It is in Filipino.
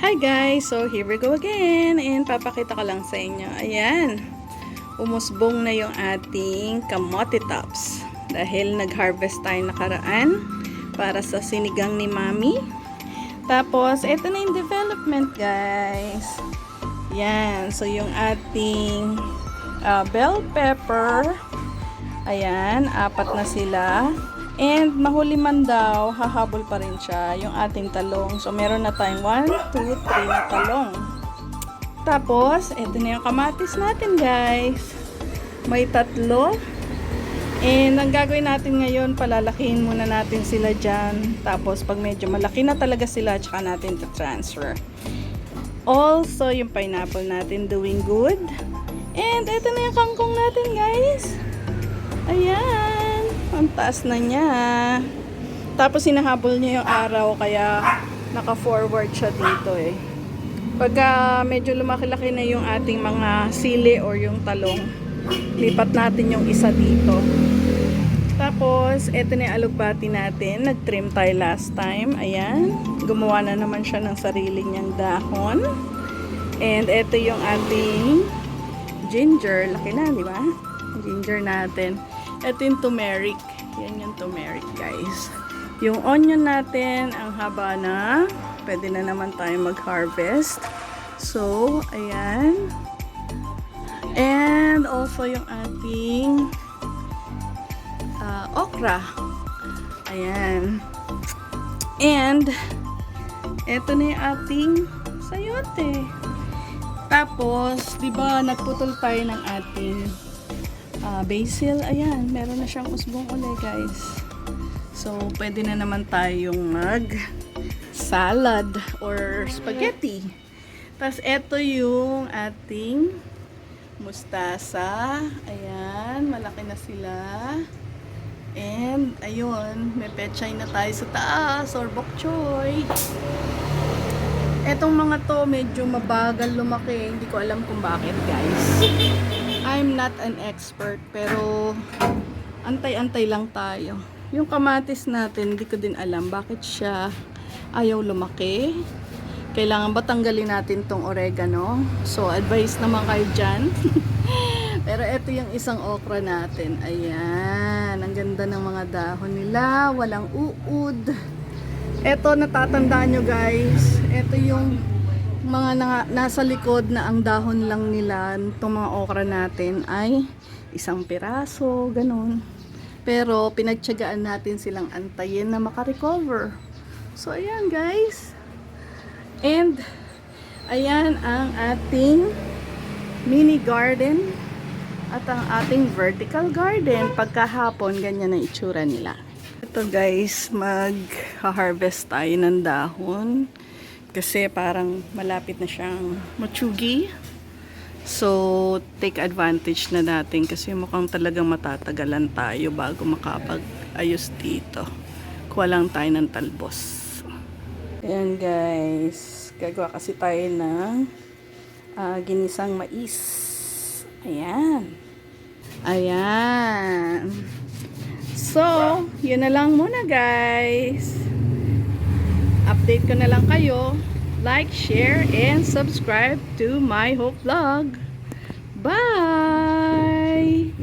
Hi guys! So here we go again and papakita ko lang sa inyo. Ayan, umusbong na yung ating kamote tops dahil nag-harvest tayo nakaraan para sa sinigang ni Mami. Tapos, ito na yung development guys. Yan, so yung ating ah, bell pepper, ayan, apat na sila. And mahuli man daw, hahabol pa rin siya yung ating talong. So meron na tayong 1, 2, 3 na talong. Tapos, ito na yung kamatis natin guys. May tatlo. And ang gagawin natin ngayon, palalakihin muna natin sila dyan. Tapos pag medyo malaki na talaga sila, tsaka natin to transfer. Also, yung pineapple natin doing good. And ito na yung kangkong natin guys. Ayan. Ang taas na niya. Tapos hinahabol niya yung araw kaya naka-forward siya dito eh. Pagka medyo lumaki-laki na yung ating mga sili or yung talong, lipat natin yung isa dito. Tapos, eto na yung alugbati natin. Nag-trim tayo last time. Ayan. Gumawa na naman siya ng sarili niyang dahon. And eto yung ating ginger. Laki na, di ba? Ginger natin. Ito yung turmeric. Yan yung turmeric, guys. Yung onion natin, ang haba na. Pwede na naman tayo mag-harvest. So, ayan. And also yung ating ah, okra. Ayan. And, eto na yung ating sayote. Tapos, di ba, nagputol tayo ng ating ah, basil. Ayan, meron na siyang usbong ulit, guys. So, pwede na naman tayong mag salad or spaghetti. Tapos, eto yung ating mustasa. Ayan, malaki na sila. And, ayun, may pechay na tayo sa taas or bok choy. Etong mga to, medyo mabagal lumaki. Hindi ko alam kung bakit, guys. I'm not an expert, pero antay-antay lang tayo. Yung kamatis natin, hindi ko din alam bakit siya ayaw lumaki. Kailangan ba tanggalin natin tong oregano? So, advice naman kayo dyan. Pero ito yung isang okra natin. Ayan. Ang ganda ng mga dahon nila. Walang uud. Ito, natatandaan nyo guys. Ito yung mga na- nasa likod na ang dahon lang nila. Itong mga okra natin ay isang piraso, ganun. Pero pinagtyagaan natin silang antayin na makarecover. So, ayan guys. And, ayan ang ating mini garden at ang ating vertical garden. Pagkahapon, ganyan ang itsura nila. Ito guys, mag-harvest tayo ng dahon. Kasi parang malapit na siyang matsugi. So, take advantage na natin kasi mukhang talagang matatagalan tayo bago makapag-ayos dito. Kuha lang tayo ng talbos. Ayan guys, gagawa kasi tayo ng ah, ginisang mais. Ayan. Ayan. So, yun na lang muna guys. Update ko na lang kayo. Like, share, and subscribe to my Hope Vlog. Bye!